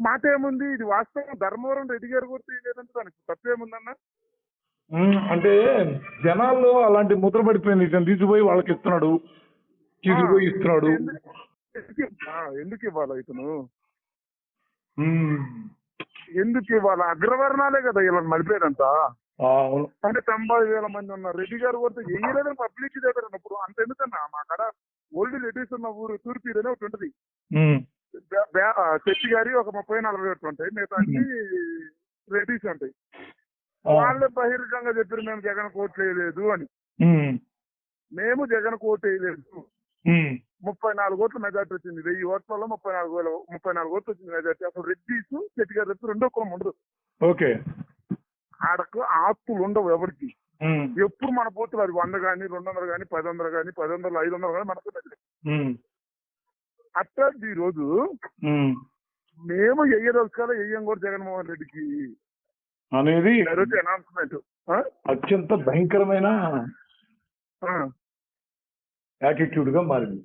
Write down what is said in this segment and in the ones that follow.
మాట ఏముంది ఇది వాస్తవం. ధర్మవరం రెడ్డి గారు కూడా లేదంటే దానికి తప్పేముందన్న? అంటే జనాల్లో అలాంటి ముద్ర పడిపోయింది. ఇతను తీసిపోయి వాళ్ళకి ఇస్తున్నాడు. తీసుకుపోయి ఇస్తున్నాడు. ఎందుకు- ఇవ్వాలి ఇతను? ఎందుకు ఇవ్వాలి? అగ్రవర్ణాలే కదా ఇలా అవును. అంటే తొంభై వేల మంది ఉన్నారు. రెడ్డి గారు కూడా ఎయ్యలేదని పబ్లిక్ దగ్గర ఉన్నప్పుడు. అంత ఎందుకన్నా మా కాడ ఓల్డ్ రెడ్డిస్ ఉన్న ఊరు తూర్పు ఇదనే ఒకటి ఉంటుంది. చర్చి గారి ఒక ముప్పై నలభై ఒకటి ఉంటాయి. మిగతా రెడ్డిస్ ఉంటాయి వాళ్ళే బహిరంగంగా చెప్పారు మేము జగన్ కోట్లు వేయలేదు అని. మేము. జగన్ కోట్ వేయలేదు ముప్పై నాలుగు ఓట్ల మెజార్టీ వచ్చింది. వెయ్యి ఓట్లలో ముప్పై నాలుగు వేల ముప్పై నాలుగు ఓట్లు వచ్చింది మెజార్టీ. అసలు రెడ్డిస్ చెట్టు గారు చెప్పి రెండో కులం ఉండదు. ఓకే. ఆడకు ఆస్తులు ఉండవు ఎవరికి. ఎప్పుడు మన పోతులు అది వంద కానీ రెండు వందలు కానీ పది వందలు కానీ పది వందలు ఐదు వందలు కానీ మనకు తెలియదు. ఉమ్, అట్లా ఈ రోజు మేము వెయ్యదలుచుకోవాలి వెయ్యం కూడా జగన్మోహన్ రెడ్డికి అనేది అనౌన్స్మెంట్ అత్యంత భయంకరమైన యాటిట్యూడ్గా మారింది.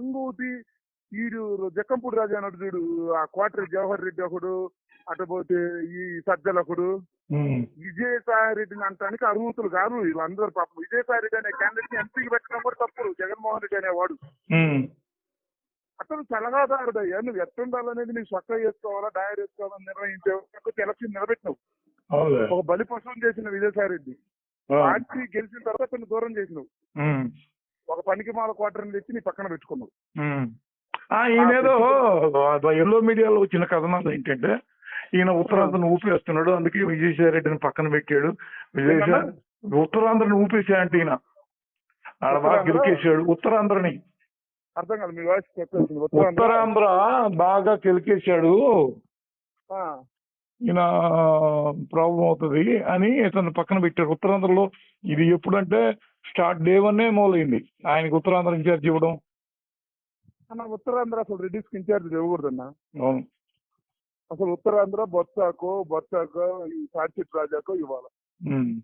ఇంకోటి వీడు జక్కంపూడి రాజు అన్నాడు చూడు ఆ కోటరి జవహర్ రెడ్డి ఒకడు అటుపోతే ఈ సజ్జల ఒకడు. విజయసాయి రెడ్డిని అంటానికి అర్హుతులు కాదు వీళ్ళందరూ పాపం. విజయసాయి రెడ్డి అనే క్యాండిడేట్ని ఎంపీకి పెట్టడం కూడా తప్పుడు జగన్మోహన్ రెడ్డి అనేవాడు. అతను చలగాదారుడు అయ్యా నువ్వు ఎట్టుండాలనేది నీకు చక్కగా చేసుకోవాలా డయర్ చేసుకోవాలని నిర్వహించే ఎలక్షన్ నిలబెట్టినావు. ఒక బలి పశువుని చేసిన విజయసాయి రెడ్డి. పార్టీ గెలిచిన తర్వాత అతన్ని దూరం చేసినావు. ఒక పనికి మాల క్వార్టర్ని తెచ్చి నీ పక్కన పెట్టుకున్నావు. ఈయనేదో ఎల్లో మీడియాలో వచ్చిన కథనాలు ఏంటంటే ఈయన ఉత్తరాంధ్రను ఊపేస్తున్నాడు. అందుకే విజయసాయి రెడ్డిని పక్కన పెట్టాడు. విజయసాయి ఉత్తరాంధ్రని ఊపేసాయంటే ఈయన. ఆడ బాగా కిరికేసాడు ఉత్తరాంధ్రని. అర్థం కాదు మీ వాయిస్ ఉత్తరాంధ్ర? బాగా కిలికేశాడు. ఆ, ఈయన ప్రాబ్లం అవుతుంది అని ఇతను పక్కన పెట్టారు ఉత్తరాంధ్రలో ఇది ఎప్పుడంటే స్టార్ట్ డే వన్నే మొదలైంది. ఆయనకి ఉత్తరాంధ్ర ఇన్ఛార్జ్ ఇవ్వడం. అన్న ఉత్తరాంధ్ర అసలు రెడ్డిస్కి ఇన్ఛార్జ్ ఇవ్వకూడదన్న అవును. అసలు ఉత్తరాంధ్ర బొత్సాకో బొత్సాకో ఈ సాక్షిత్ రాజాకో ఇవ్వాలి. ఉమ్.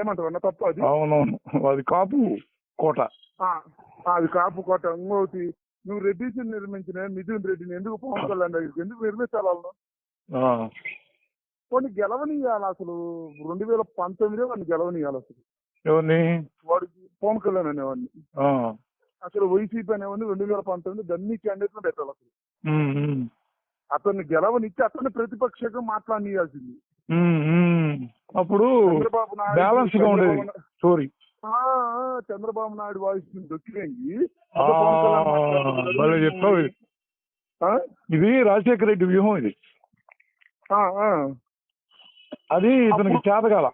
ఏమంటావు అన్న తప్పు అది? అవునవును. అది కాపు కోట. అది కాపు కోట. ఇంకోటి నువ్వు రెడ్డిస్ నిర్మించిన మిథున్ రెడ్డిని ఎందుకు పవన్ కళ్యాణ్ దగ్గరికి ఎందుకు నిర్మించాలి వాళ్ళను? ఆ, కొన్ని గెలవనియాలి అసలు. రెండు వేల పంతొమ్మిదే వాడిని గెలవనియాలి అసలు. ఎవరిని? వాడికి పవన్ కళ్యాణ్ అనేవాడిని. అసలు వైసీపీ అనేవాడిని రెండు వేల పంతొమ్మిది అన్ని క్యాండిడేట్లు పెట్టాలి అసలు. అతన్ని గెలవనిచ్చి అతన్ని ప్రతిపక్షంగా మాట్లాడియాల్సింది. అప్పుడు చంద్రబాబు నాయుడు బ్యాలెన్స్గా ఉండేది. స్టోరీ చంద్రబాబు నాయుడు వాయిస్ భలే చెప్పావు. ఇది. రాజశేఖర రెడ్డి వ్యూహం ఇది. అది ఇతనికి చేతగాల.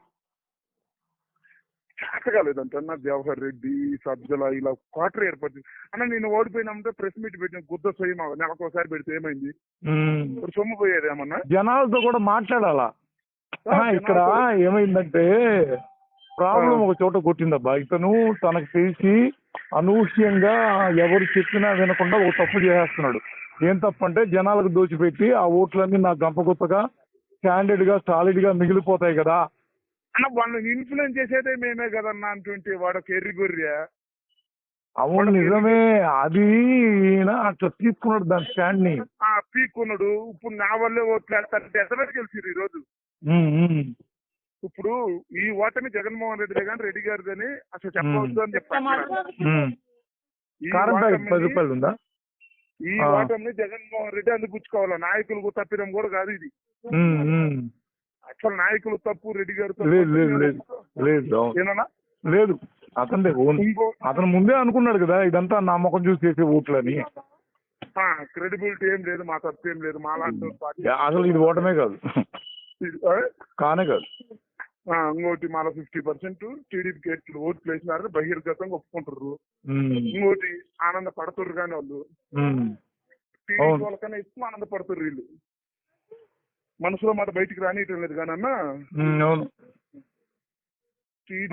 చేతగాలేదంట అన్న జవహర్ రెడ్డి సజ్జల ఇలా క్వార్టర్ ఏర్పడుతుంది అన్న నేను ఓడిపోయినామంటే ప్రెస్ మీట్ పెట్టిన గుద్ద సొయ్యి నెలకు ఒకసారి పెడితే ఏమైంది? సొమ్ము పోయేది ఏమన్నా? జనాలతో కూడా మాట్లాడాలా? ఇక్కడ ఏమైందంటే ప్రాబ్లం ఒక చోట కొట్టిందబ్బా. ఇతను తనకు తెలిసి అనూహ్యంగా ఎవరు చెప్పినా వినకుండా ఒక తప్పు చేసేస్తున్నాడు. ఏం తప్పు అంటే జనాలకు దోచిపెట్టి ఆ ఓట్లన్నీ నా గంపగుత్తగా స్టాండర్డ్గా సాలిడ్గా మిగిలిపోతాయి కదా. అన్న వాళ్ళని ఇన్ఫ్లుయెన్స్ చేసేదే మేమే కదన్నా అంటుంటే వాడు ఒక ఎర్రి గొర్రె అవును నిజమే అది ఈయన అట్లా తీసుకున్నాడు దాని స్టాండ్ని ఆ పీక్కున్నాడు. ఇప్పుడు నా వల్లే ఓట్లు వేస్తారంటే ఎంతమంది గెలిచిరు ఈ రోజు ఇప్పుడు ఈ ఓటమి జగన్మోహన్ రెడ్డి కానీ రెడ్డి గారిదని అసలు చెప్పవద్దు అని చెప్పాను ఉమ్. ఈ ఓటమిని- జగన్మోహన్ రెడ్డి అందిపుచ్చుకోవాలి నాయకులకు తప్పిదం కూడా కాదు ఇది. అసలు నాయకులు తప్పు రెడ్డి గారు లేదు లేదు లేదు లేదు లేదు. ఇంకో అతను ముందే అనుకున్నాడు కదా ఇదంతా నా ముఖం చూసి చేసే ఓట్లని. క్రెడిబిలిటీ ఏం లేదు మా తప్పు ఏం లేదు మా లాంటి అసలు ఇది ఓటమే కాదు. కానే కాదు. ఆ, ఇంకోటి మాలో ఫిఫ్టీ పర్సెంట్ టీడీపీకి ఎట్లు ఓట్లు వేసినారని బహిర్గతంగా ఒప్పుకుంటారు ఇంకోటి ఆనంద పడుతుర్రు కానీ వాళ్ళు. టీడీపీ. వాళ్ళకన్నా ఎక్కువ ఆనందపడుతుర్రు వీళ్ళు. మనసులో మాట బయటికి రానియటం లేదు కానీ అన్న అవును.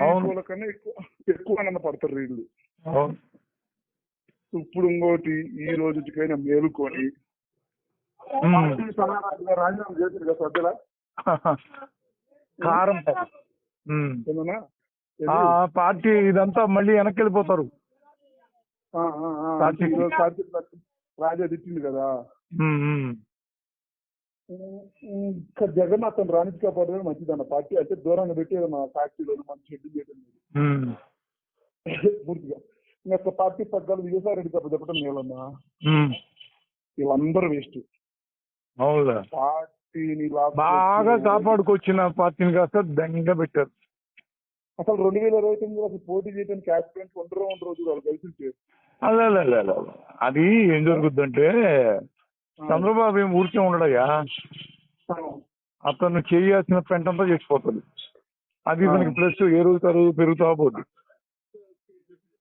అవును. వాళ్ళకన్నా ఎక్కువ ఎక్కువ ఆనందపడతారు వీళ్ళు. అవును. ఇప్పుడు ఇంకోటి ఈ రోజుకైనా మేలుకొని రాజీనామా చేశారు కదా సభ్యుల? కారం పార్టీ ఇదంతా మళ్ళీ వెనక్కి వెళ్ళిపోతారు రాజా తిట్టింది కదా. ఇంకా జగన్ అతను రాణించకపోవడమే మంచిదన్న పార్టీ. అంటే దూరంగా పెట్టి మా ఫ్యాక్టరీలో మన షెడ్ చేయడం పూర్తిగా. ఇంకా పార్టీ పగ్గాలు విజయసాయి రెడ్డి తప్ప చెప్పడం ఉమ్. వీళ్ళందరూ వేస్ట్. పార్టీని బాగా కాపాడుకొచ్చిన పార్టీని కాస్త దంగా పెట్టారు. అసలు రెండు వేల ఇరవై తొమ్మిదిలో అసలు పోటీ చేయడానికి యాక్సిడెంట్ ఉండరు ఉండరు చూడాలి కలిసి. అది ఏం జరుగుద్దంటే చంద్రబాబు ఏం ఊరికే ఉండడయ్యా? అతను చేయాల్సిన పెంటంతా చేసిపోతుంది. అది మనకి ప్లస్ ఏ రోజు రోజు పెరుగుతా పోద్ది.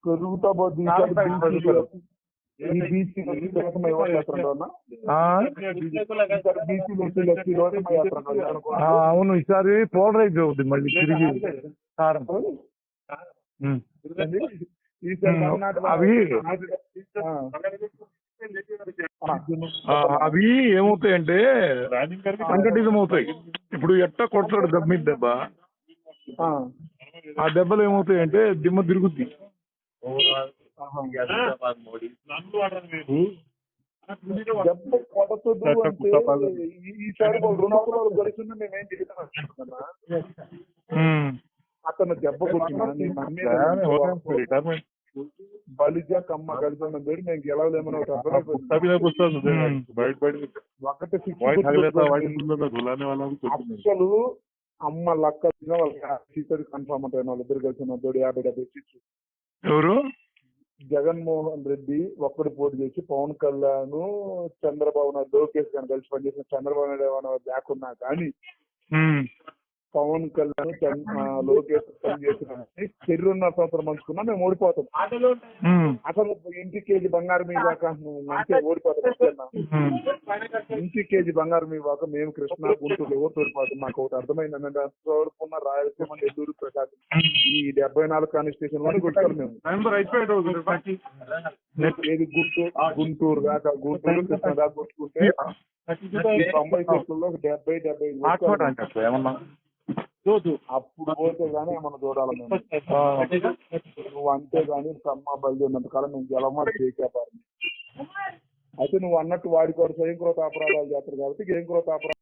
పెరుగుతా పోద్ది. అవును. ఈసారి పోలరైజ్ అవుద్ది మళ్ళీ తిరిగి. కారం. అవి అవి ఏమవుతాయంటే సంఘటితం అవుతాయి ఇప్పుడు ఎట్ట కొడతాడు దెబ్బ మీద దెబ్బ ఆ. ఆ దెబ్బలు ఏమవుతాయంటే దిమ్మ తిరుగుద్ది. దెబ్బ కొడతదు అంటే ఈసారి రుణాలు మేమేం. అతను దెబ్బ కొట్టినా నమ్మేది బలిజా కమ్మ కలిసి ఉన్న పేరు మేము గెలవలేమని ఒకటి ఒకటి అసలు అమ్మ లక్క సీతడు కన్ఫామ్ అంటే వాళ్ళు ఇద్దరు కలిసి ఉన్న యాభై డెబ్బై సీట్లు. ఎవరు? జగన్మోహన్ రెడ్డి ఒక్కడు పోటీ చేసి పవన్ కళ్యాణ్ చంద్రబాబు నాయుడు లోకేష్ గారు కలిసి పనిచేసిన చంద్రబాబు నాయుడు ఏమైనా లేకున్నా కానీ పవన్ కళ్యాణ్ లోకేష్ పనిచేసిన చెర్రున్న సంవత్సరం మంచుకున్నా మేము ఓడిపోతాం. అసలు ఇంటి కేజీ బంగారం దాకా మంచిగా ఓడిపోతాం. ఇంటి కేజీ బంగారం దాకా మేము కృష్ణ గుంటూరు ఎవరు ఓడిపోతాం మాకు ఒకటి అర్థమైంది అంతవరకున్న రాయలసీమ నెల్లూరు ప్రకాశం ఈ డెబ్బై నాలుగు కాన్స్టిట్యూషన్లో కొట్టారు మేము ఏది గుంటూరు గుంటూరు దాకా గుంటూరు కృష్ణ దాకా కొట్టుకుంటే తొంభై సీట్లలో ఒక డెబ్బై డెబ్బై ఏమన్నా? అప్పుడు పోతే గానీ మనం చూడాలి. నువ్వు అంతే గానీ అమ్మ బయలు ఉన్నంత కాలం మేము గెలవమని చేసేపారు అయితే నువ్వు అన్నట్టు వాడి కూడా స్వయం కృత అపరాధాలు చేస్తారు కాబట్టి ఏం కృత అపరాధాలు